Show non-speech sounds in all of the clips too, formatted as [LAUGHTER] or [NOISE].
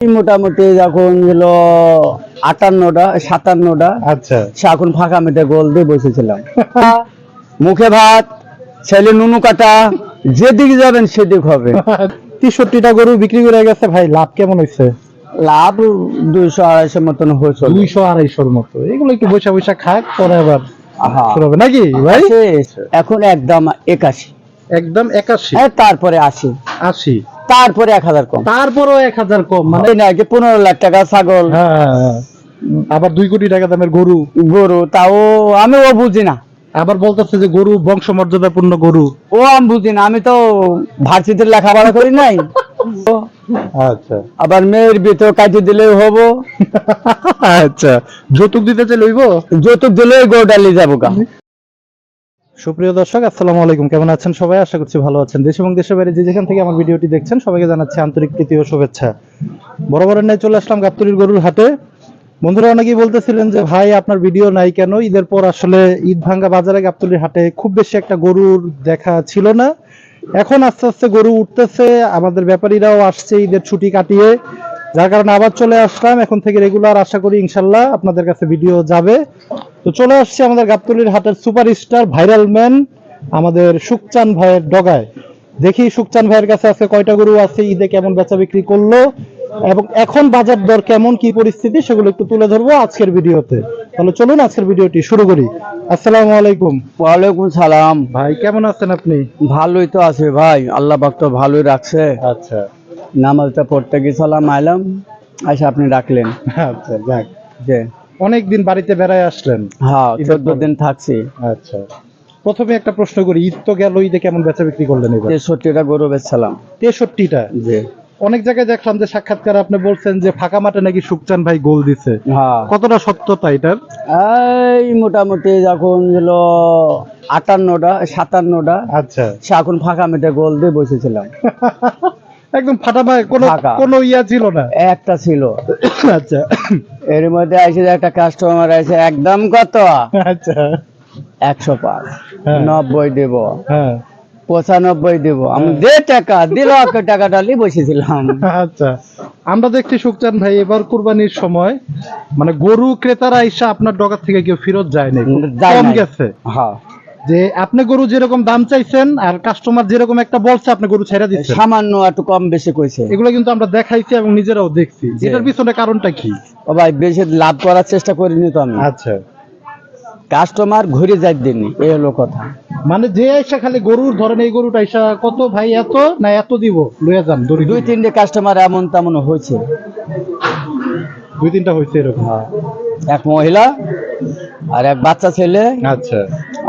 মোটামুটি যখন ছিল আটান্নটা সাতান্নটা আচ্ছা। এখন ফাঁকা মেটে গোল দিয়ে বসেছিলাম। মুখে ভাত ছেলে নুনু কাটা যেদিকে যাবেন সেদিক হবে। তেষট্টিটা গরু বিক্রি করে গেছে ভাই লাভ কেমন হয়েছে? লাভ দুইশো আড়াইশো মতন হয়েছিল দুইশো আড়াইশোর মতো। এগুলো একটু বৈশা বৈশা খাক পরে আবার হবে। নাকি ভাই? এখন একদম একাশি। একদম একাশি? তারপরে আশি। আশি। তারপরে এক হাজার কম। তারপরও এক হাজার কম মানে মানে নাকি পনেরো লাখ টাকা ছাগল। হ্যাঁ, হ্যাঁ, হ্যাঁ। আবার দুই কোটি টাকা দামের গরু। গরু তাও আমি ও বুঝি না। আবার বলতেছে যে গরু বংশমর্যাদাপূর্ণ গরু। ও আমি বুঝি না আমি তো ভার্সিটির লেখাপড়া করি নাই। [LAUGHS] আচ্ছা। আবার মেয়ের ভিতর কাটিয়ে দিলেই হব। [LAUGHS] আচ্ছা। যৌতুক দিতে চাই লইব যৌতুক দিলেই গরু ডালি যাব গা। সুপ্রিয় দর্শক, আসসালামু আলাইকুম। কেমন আছেন সবাই? আশা করছি ভালো আছেন। দেশ এবং দেশের বাইরে যে যেখান থেকে আমার ভিডিওটি দেখছেন, সবাইকে জানাচ্ছি আন্তরিক প্রীতি ও শুভেচ্ছা। বরাবরের ন্যায় চলে আসলাম গাবতলির গরুর হাটে। বন্ধুরা, অনেকেই বলতেছিলেন যে, ভাই, আপনার ভিডিও নাই কেন? ঈদের পর আসলে ঈদ ভাঙ্গা বাজারে গাবতলির হাটে খুব বেশি একটা গরুর দেখা ছিল না। এখন আস্তে আস্তে গরু উঠতেছে। আমাদের ব্যাপারীরাও আসছে ঈদের ছুটি কাটিয়ে। যার কারণে আবার চলে আসলাম। এখন থেকে রেগুলার আশা করি ইনশাল্লাহ আপনাদের কাছে ভিডিও যাবে। তো চলে আসছে আমাদের গাবতলির হাটের সুপারস্টার ভাইরাল ম্যান আমাদের সুকচান ভাইয়ের ডগায়। দেখি সুকচান ভাইয়ের কাছে আজকে কয়টা গরু আছে ঈদে কেমন বেচা বিক্রি করল এবং এখন বাজার দর কেমন কি পরিস্থিতি সেগুলো একটু তুলে ধরবো আজকের ভিডিওতে। তাহলে চলুন আজকের ভিডিওটি শুরু করি। আসসালামু আলাইকুম। ওয়ালাইকুম সালাম। ভাই কেমন আছেন আপনি? ভালোই তো আছে ভাই আল্লাহ পাক তো ভালোই রাখছে। আচ্ছা। নামাজটা পড়তে গেছিলাম আইলাম আচ্ছা আপনি রাখলেন আচ্ছা যাক। যে অনেকদিন বাড়িতে বেড়ায় আসলেন। হ্যাঁ চোদ্দ দিন থাকছি। আচ্ছা। প্রথমে একটা প্রশ্ন করি ঈদ তো গেল ঈদে কেমন বেচা বিক্রি করলেন এবার? তেষট্টিটা গরু বেচছিলাম। তেষট্টিটা? যে অনেক জায়গায় দেখলাম যে সাক্ষাৎকার আপনি বলছেন যে ফাঁকা মাঠে নাকি সুকচান ভাই গোল দিছে। হ্যাঁ। কতটা সত্যতা এটার? এই মোটামুটি যখন ছিল আটান্নটা সাতান্নটা আচ্ছা। সে এখন ফাঁকা মেটে গোল দিয়ে বসেছিলাম। [LAUGHS] একদম ফাটা কোনো কোনো ইয়া ছিল না। একটা ছিল। আচ্ছা। এর মধ্যে যে একটা কাস্টমার আছে একদম কত? আচ্ছা। একশো পাঁচ। হ্যাঁ। নব্বই দেব। হ্যাঁ। পঁচানব্বই দেব। আমি দে টাকা দিল টাকা ডালি বসেছিলাম। আচ্ছা। আমরা দেখছি সুকচান ভাই এবার কুরবানির সময় মানে গরু ক্রেতারা এসে আপনার ডগার থেকে কেউ ফেরত যায় নাই। কম গেছে। হ্যাঁ। যে আপনি গরু যেরকম দাম চাইছেন আর কাস্টমার যেরকম একটা বলছে আপনি গরু ছেড়ে দিচ্ছেন। সামান্য একটু কম বেশি কইছে। এগুলো কিন্তু আমরা দেখাইছি এবং নিজেরাও দেখছি। এটার পিছনে কারণটা কি? ও ভাই বেশি লাভ করার চেষ্টা করিনি তো আমি। আচ্ছা। কাস্টমার ঘুরে যাই দিনি এই হলো কথা। মানে যে আইসা খালি গরুর ধরেন এই গরুটা আইসা কত ভাই এত না এত দিব? লইয়া যান দুই তিনটে কাস্টমার এমন তেমন হয়েছে। দুই তিনটা হয়েছে এরকম। এক মহিলা আর এক বাচ্চা ছেলে। আচ্ছা।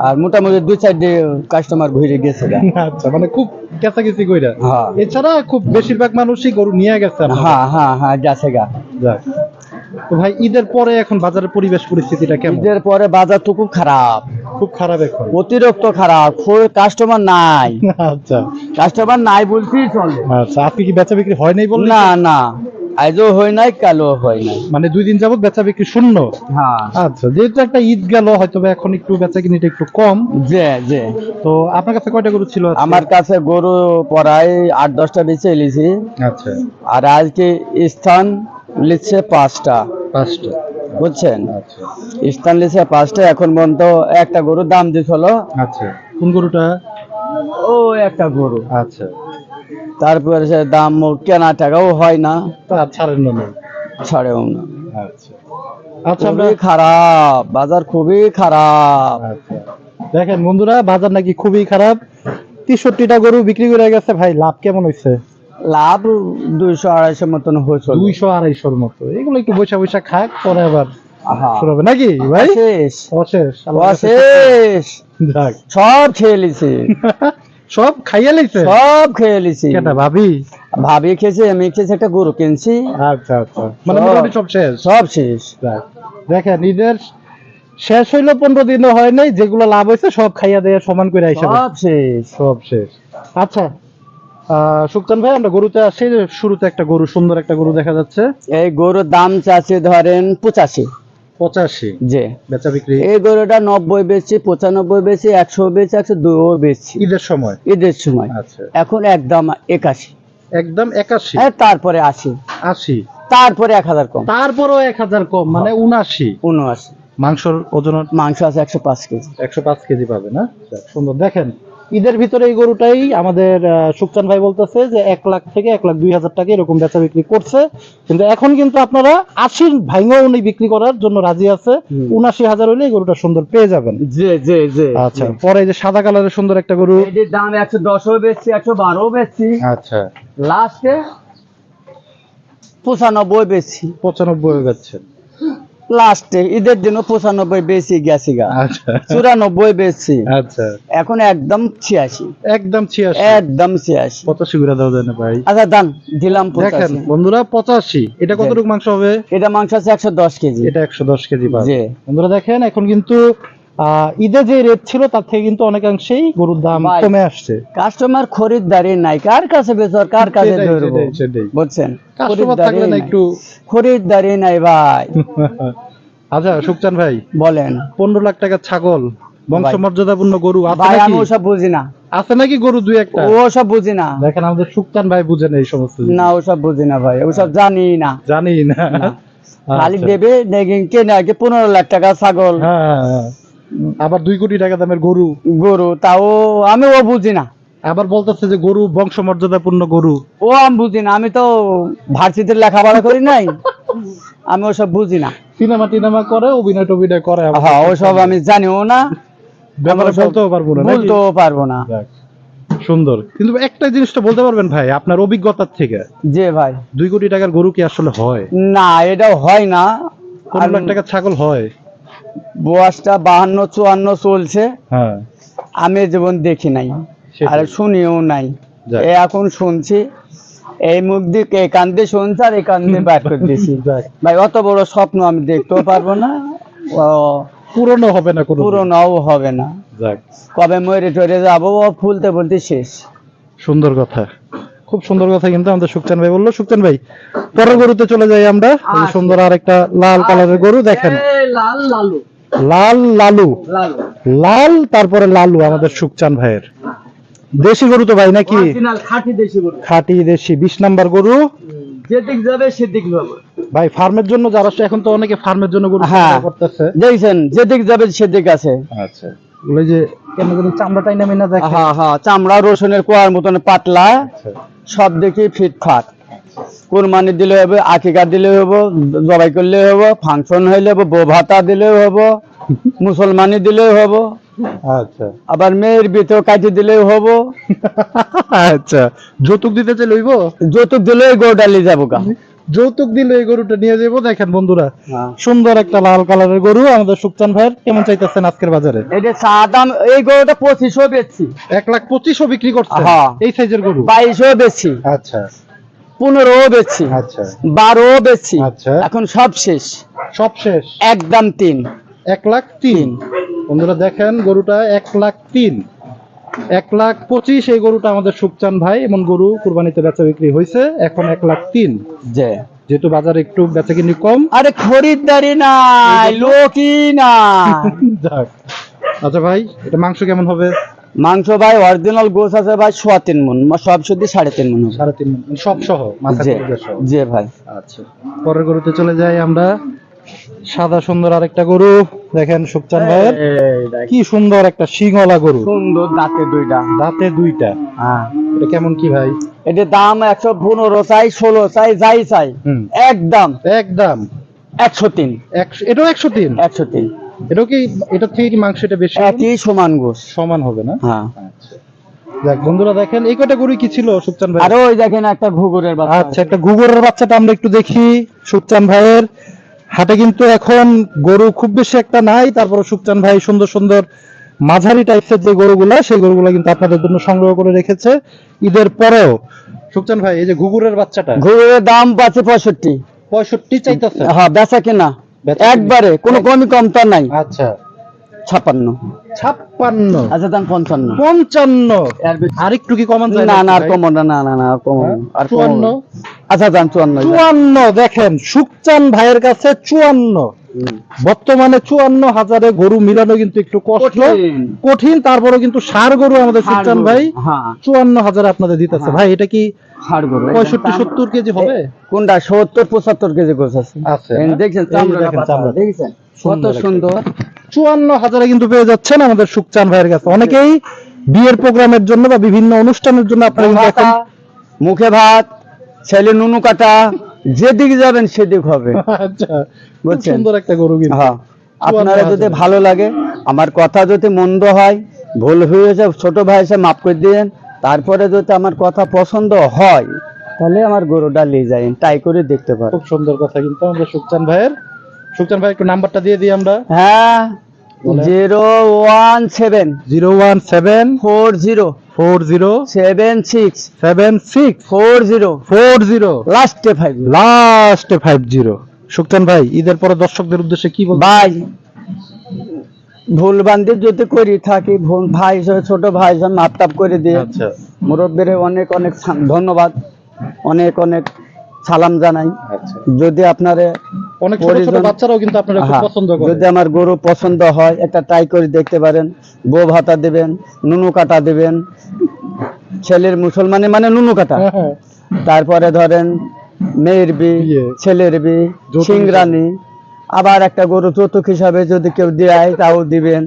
আর মোটামুটি দুই চারটে কাস্টমার ঘুরে গেছে [LAUGHS] আচ্ছা মানে খুব কেঁচাকেচি কইরা। হ্যাঁ। এছাড়া খুব বেশিরভাগ মানুষই গরু নিয়ে গেছে হ্যাঁ হ্যাঁ হ্যাঁ গেছে গা। যাক। তো ভাই ঈদের পরে এখন বাজারের পরিবেশ পরিস্থিতিটা কেমন? ঈদের পরে বাজার তো খুব খারাপ। খুব খারাপ এখন? অতিরিক্ত খারাপ কাস্টমার নাই। আচ্ছা। কাস্টমার নাই বলতেই চলে। আচ্ছা আপনি কি বেচা বিক্রি হয় নাই বললেন? না না। আজও হয় নাই কালও হয় নাই। মানে দুই দিন যাবত বেচা বিক্রি শূন্য? হ্যাঁ। আচ্ছা যেহেতু একটা ঈদ গেল হয়তো বা এখন একটু বেচা কিনিটা একটু কম। যে যে তো আপনার কাছে কয়টা গরু ছিল আজকে? আমার কাছে গরু পড়ায় আট দশটা বেঁচে এলিছি। আচ্ছা। আর আজকে স্থান লিখছে পাঁচটা। পাঁচটা। বুঝছেন? আচ্ছা। স্থান লিখছে পাঁচটা এখন পর্যন্ত একটা গরুর দাম দিছিল। আচ্ছা। কোন গরুটা? ও একটা গরু। আচ্ছা। তারপরে সে দাম কেনা টাকাও হয় না। তা ছাড়েন না ছাড়েও না। আচ্ছা। আচ্ছা খুবই খারাপ বাজার খুবই খারাপ। আচ্ছা। দেখেন বন্ধুরা বাজার নাকি খুবই খারাপ। তেষট্টিটা গরু বিক্রি করে গেছে। ভাই লাভ কেমন হয়েছে লাভ দুইশো আড়াইশো মতন হয়েছিল। দুইশো আড়াইশোর মতো। এগুলো একটু বৈশা বৈশা খাক পরে আবার শুরু নাকি ভাই? অশেষ। সব খেয়ে লিছি [LAUGHS] সব খাইয়া লাইছে? সব খেয়ে লিছি কেটা ভাবি? ভাবি খেয়েছে আমি খেয়েছি একটা গরু কিনছি। আচ্ছা আচ্ছা। মানে মোটামুটি সব শেষ? সব শেষ। দেখেন ঈদের শেষ হইল পনেরো দিনও হয় নাই যেগুলো লাভ হয়েছে সব খাইয়া দেয়া সমান করে আইসা সব শেষ। সব শেষ। আচ্ছা সুলতান ভাই আমরা গরুতে আসি শুরুতে একটা গরু সুন্দর একটা গরু দেখা যাচ্ছে। এই গরুর দাম চাচ্ছে ধরেন পঁচাশি। পঁচাশি। যে বেচা বিক্রি? এই গরুটা নব্বই বেচছি পঁচানব্বই একশো বেচছি একশো দুও বেচছি। ঈদের সময়? ঈদের সময়। আচ্ছা। এখন একদম একাশি। একদম একাশি? হ্যাঁ তারপরে আশি। আশি? তারপরে এক হাজার কম। তারপরও এক হাজার কম মানে উনাশি উনআশি? মাংসর ওজন? মাংস আছে একশো পাঁচ কেজি। একশো পাঁচ কেজি পাবে না? সুন্দর। দেখেন ঈদের ভিতরে এই গরুটাই আমাদের সুকচান ভাই বলতেছে যে এক লাখ থেকে এক লাখ দুই হাজার টাকা এরকম বেচা বিক্রি করছে। কিন্তু এখন কিন্তু আপনারা আশির ভাইঙ্গাও উনি বিক্রি করার জন্য রাজি আছে। উনাশি হাজার হলে এই গরুটা সুন্দর পেয়ে যাবেন। জি জি জি। আচ্ছা পরে যে সাদা কালারের সুন্দর একটা গরু। এটির দাম একশো দশও বেচছি একশো বারো বেচছি। আচ্ছা। লাস্টে পঁচানব্বই বেচছি। পঁচানব্বই যাচ্ছেন লাস্টে ঈদের জন্য পঁচানব্বই বেশি গেছি গা। আচ্ছা। চুরানব্বই বেশি। আচ্ছা। এখন একদম ছিয়াশি। একদম ছিয়াশি। একদম ছিয়াশি। পঁচাশি করে দাও জানে ভাই। আচ্ছা দান দিলাম দেখেন বন্ধুরা পঁচাশি। এটা কতটুকু মাংস হবে? এটা মাংস আছে একশো দশ কেজি। এটা একশো দশ কেজি বন্ধুরা দেখেন এখন কিন্তু ঈদে যে রেট ছিল তার থেকে কিন্তু অনেকাংশেই গরুর দাম কমে আসছে। কাস্টমার খরিদ্দারি নাই। কার কাছে বেচর কার কাছে ধরবো? খরিদ্দারি নাই। একটু খরিদ্দারি নাই ভাই। [LAUGHS] আচ্ছা সুকচান ভাই। বলেন। পনেরো লাখ টাকার ছাগল বংশ ভাই। মর্যাদাপূর্ণ গরু ভাই আমি ওসব বুঝি না। আছে নাকি গরু দুই একটা? ও সব বুঝি না। দেখেন আমাদের সুকচান ভাই বুঝেন এই সমস্ত। না ওসব বুঝি না ভাই। ওসব জানি না। জানি না। [LAUGHS] খালি। দেবে দেখি কেনে আগে পনেরো লাখ টাকা ছাগল। হ্যাঁ, হ্যাঁ, হ্যাঁ। আবার দুই কোটি টাকা দামের গরু? গরু তাও আমি ও বুঝি না। আবার বলতেছে যে গরু বংশ মর্যাদাপূর্ণ গরু। ও আমি বুঝি না আমি তো ভার্সিটির লেখাপড়া করি নাই। আমি ওসব বুঝি না। সিনেমা টিনেমা করে অভিনয় টভিনয় করে হ্যাঁ ওসব আমি জানিও না। ব্যাপারে বলতেও পারব না বলতেও পারব না। সুন্দর। কিন্তু একটা জিনিসটা বলতে পারবেন ভাই আপনার অভিজ্ঞতার থেকে। যে ভাই। দুই কোটি টাকার গরু কি আসলে হয়? না এটা হয় না। পনেরো লাখ টাকার ছাগল হয়। বয়সটা বাহান্ন চুয়ান্ন চলছে। হ্যাঁ। আমি জীবন দেখি নাই আর শুনিও নাই। এখন শুনছি এই মুখ দিয়ে এই কান দিয়ে শুনছি আর এই কান্দে বাইর করে দিছি। [LAUGHS] যাক, ভাই অত বড় স্বপ্ন আমি দেখতেও পারব না। পুরনো হবে না কোনো পুরোনাও হবে না। কবে মরে টরে যাব ফুলতে বলতে শেষ। সুন্দর কথা। খুব সুন্দর কথা কিন্তু আমাদের সুকচান ভাই বলল। সুকচান ভাই পরের গরুতে চলে যাই আমরা। এই আচ্ছা। সুন্দর আর একটা লাল কালারের গরু দেখেন। লাল লালু। লাল লালু। লালু। লাল তারপরে লালু আমাদের সুকচান ভাইয়ের। দেশি গরু তো ভাই নাকি? খাঁটি দেশি গরু। খাঁটি দেশি বিশ নাম্বার গরু। যেদিক যাবে সেদিক যাবে। ভাই ফার্মের জন্য যারা এখন তো অনেকে ফার্মের জন্য গরু হ্যাঁ। করতেছে। দেখছেন যেদিক যাবে সেদিক আছে। আচ্ছা। ওগুলো যে কেন দেখে। হ্যাঁ হ্যাঁ চামড়া রসুনের কোয়ার মতন পাতলা আচ্ছা। সব দেখি ফিটফাট কোরবানি দিলে হবে আকিকা দিলে হব জবাই করলে হব ফাংশন হইলে হব বউ ভাতা দিলে হব মুসলমানি দিলেও হব। আচ্ছা। আবার মেয়ের বিতেও কাটি দিলেও হব। আচ্ছা। যৌতুক দিতে চাই লইব যৌতুক দিলেও গোডালি যাব গা যৌতুক দিলে এই গরুটা নিয়ে যাব দেখেন বন্ধুরা হ্যাঁ। সুন্দর একটা লাল কালারের গরু। আমাদের সুকচান ভাইয়ের কেমন চাইতেছেন আজকের বাজারে? এই যে চা দাম এই গরুটা পঁচিশও বেচছি। এক লাখ পঁচিশও বিক্রি করছে হ্যাঁ। এই সাইজের গরু? বাইশও বেচছি। আচ্ছা। পনেরো বেচছি। আচ্ছা। বারোও বেচছি। আচ্ছা। এখন সব শেষ। সব শেষ? একদম তিন। এক লাখ তিন। বন্ধুরা দেখেন গরুটা এক লাখ তিন। এক লাখ পঁচিশ এই গরুটা আমাদের সুকচান ভাই এমন গরু কুরবানিতে বেচা বিক্রি হয়েছে এখন এক লাখ তিন। যে যেহেতু বাজারে একটু বেচা কিনি কম। আরে খরিদ্দারি নাই লোকই না [LAUGHS] যাক। আচ্ছা ভাই এটা মাংস কেমন হবে? মাংস ভাই অরিজিনাল গোস আছে ভাই সোয়া তিন মন সব শুদ্ধি সাড়ে তিন মন সাড়ে তিন মণ, সব সহ। যে ভাই। আচ্ছা। পরের গরুতে চলে যাই আমরা। সাদা সুন্দর আরেকটা গরু। দেখেন সুকচান ভাইয়ের। কি সুন্দর একটা শিংওয়ালা গরু। সুন্দর দাঁতে দুইটা। দাঁতে দুইটা। হ্যাঁ। এটা কেমন কি ভাই? এটার দাম একশো পনেরো চাই ষোলো চাই যাই চাই। একদম। একদম। একশো তিন। এটাও একশো তিন? একশো তিন। এটাও কি এটা থেকে কি মাংস এটা বেশি একই সমান গোস সমান হবে না? হ্যাঁ। আচ্ছা। দেখ বন্ধুরা দেখেন এই কটা গরু কি ছিল সুকচান ভাই আর ওই দেখেন একটা ঘুঘুরের বাচ্চা আচ্ছা একটা গুগরের বাচ্চাটা আমরা একটু দেখি সুকচান ভাইয়ের। হাটে কিন্তু এখন গরু খুব বেশি একটা নাই। তারপরে সুকচান ভাই সুন্দর সুন্দর মাঝারি টাইপের যে গরুগুলা সেই গরুগুলা কিন্তু আপনাদের জন্য সংগ্রহ করে রেখেছে। ঈদের পরেও। সুকচান ভাই এই যে ঘুঘুরের বাচ্চাটা। ঘুঘুরের দাম পাচ্ছে পঁয়ষট্টি। পঁয়ষট্টি চাইতেছে? হ্যাঁ বেচা কেনা। একবারে কোনো কমই কমতা নাই। আচ্ছা। ছাপ্পান্ন। ছাপ্পান্ন। আচ্ছা দাম পঞ্চান্ন। পঞ্চান্ন আর একটু কি কমান না না আর ভাই? না না না না আর কমো হ্যাঁ? আর চুয়ান্ন? চুয়ান্ন। আচ্ছা দাম চুয়ান্ন চুয়ান্ন দেখেন সুকচান ভাইয়ের কাছে চুয়ান্ন। বর্তমানে চুয়ান্ন হাজারে গরু মিলানো কিন্তু একটু কষ্ট। কঠিন। তারপরে কিন্তু সার গরু আমাদের সুলতান ভাই হ্যাঁ। চুয়ান্ন হাজারে আপনাদের দিতেছে। হ্যাঁ। ভাই এটা কি গরু পঁয়ষট্টি সত্তর কেজি হবে? কোনটা? সত্তর পঁচাত্তর কেজি গোছ আছে। আছে দেখছেন। দেখেছেন? কত সুন্দর চুয়ান্ন হাজারে কিন্তু পেয়ে যাচ্ছেন আমাদের সুকচান ভাইয়ের কাছে। অনেকেই বিয়ের প্রোগ্রামের জন্য বা বিভিন্ন অনুষ্ঠানের জন্য আপনারা কিন্তু এখন মুখে ভাত ছেলে নুনু কাটা যেদিকে যাবেন সেদিক হবে। [LAUGHS] আচ্ছা বুঝছেন? সুন্দর একটা গরু কিন্তু। হ্যাঁ আপনারা যদি ভালো লাগে আমার কথা যদি মন্দ হয় ভুল হয়েছে ছোট ভাই এসে মাফ করে দিয়েন তারপরে যদি আমার কথা পছন্দ হয় তাহলে আমার গরুটা নিয়ে যায় তাই করে দেখতে পারো খুব সুন্দর কথা কিন্তু আমাদের সুকচান ভাইয়ের। সুকচান ভাই একটু নাম্বারটা দিয়ে দিই আমরা। হ্যাঁ zero one seven. Zero one seven. Four zero. Four zero. Seven six. Seven six. Four zero. Four zero. লাস্টে ফাইভ লাস্টে ফাইভ জিরো। ভাই ঈদের পরে দর্শকদের উদ্দেশ্যে কি বলবেন ভাই ভুল বান্দি যদি করি থাকি ভুল ভাই ছোট ভাই হিসেবে মাপ টাপ করে দিয়ে আচ্ছা। মুরব্বীর অনেক অনেক ধন্যবাদ। অনেক অনেক সালাম জানাই। আচ্ছা। যদি আপনারে অনেক ছোট ছোট বাচ্চারাও কিন্তু আপনারা খুব হ্যাঁ, পছন্দ করেন। যদি আমার গরু পছন্দ হয় একটা ট্রাই করে দেখতে পারেন। বউ ভাতা দেবেন নুনু কাটা দেবেন ছেলের মুসলমানে মানে নুনু কাটা। হ্যাঁ, হ্যাঁ। তারপরে ধরেন মেয়ের বি। ছেলের বি সিংরানি। আবার একটা গরু যৌতুক হিসাবে যদি কেউ দেয় তাও দিবেন।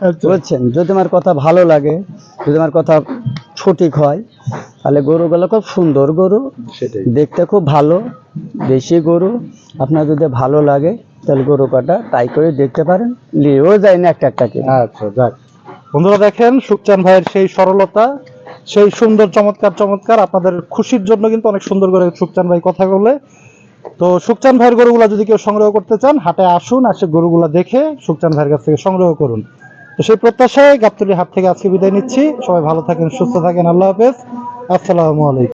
আচ্ছা। বুঝছেন? যদি আমার কথা ভালো লাগে যদি আমার কথা সঠিক হয় তাহলে গরুগুলো খুব সুন্দর গরু। দেখতে খুব ভালো। দেশি গরু, আপনার যদি ভালো লাগে, তাহলে গরু কাটা তাই করে দেখতে পারেন। নিয়েও যায় না একটা একটা করে। আচ্ছা যাক। বন্ধুরা দেখেন, সুকচান ভাইয়ের সেই সরলতা, সেই সুন্দর, চমৎকার চমৎকার। আপনাদের খুশির জন্য কিন্তু অনেক সুন্দর করে সুকচান ভাই কথা বলে। তো সুকচান ভাইয়ের গরুগুলা যদি কেউ সংগ্রহ করতে চান, হাটে আসুন আর আসে গরুগুলা দেখে সুকচান ভাইয়ের কাছ থেকে সংগ্রহ করুন। তো সেই প্রত্যাশায় গাবতলি হাট থেকে আজকে বিদায় নিচ্ছি। সবাই ভালো থাকেন, সুস্থ থাকেন। আল্লাহ হাফেজ। আসসালামু আলাইকুম।